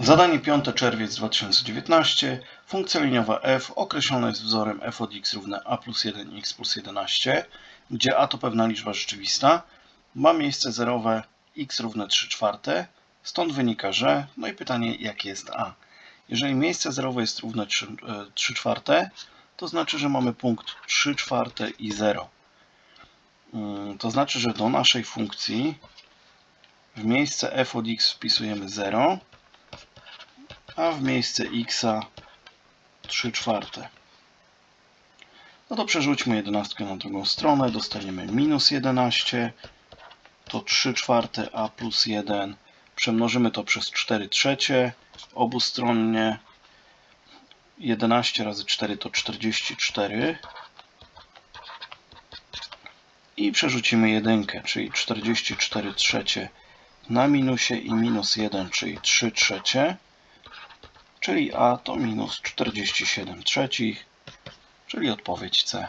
Zadanie 5 czerwiec 2019. Funkcja liniowa f określona jest wzorem f od x równe a plus 1 x plus 11, gdzie a to pewna liczba rzeczywista, ma miejsce zerowe x równe 3 czwarte, stąd wynika, że, no i pytanie jakie jest a. Jeżeli miejsce zerowe jest równe 3, e, 3 czwarte, to znaczy, że mamy punkt 3 czwarte i 0. Mm, To znaczy, że do naszej funkcji w miejsce f od x wpisujemy 0, a w miejsce x 3 czwarte. No to przerzućmy 11 na drugą stronę, dostaniemy minus 11, to 3 czwarte a plus 1, przemnożymy to przez 4 trzecie, obustronnie. 11 razy 4 to 44 i przerzucimy jedynkę, czyli 44 trzecie na minusie i minus 1, czyli 3 trzecie czyli A to minus 47 trzecich, czyli odpowiedź C.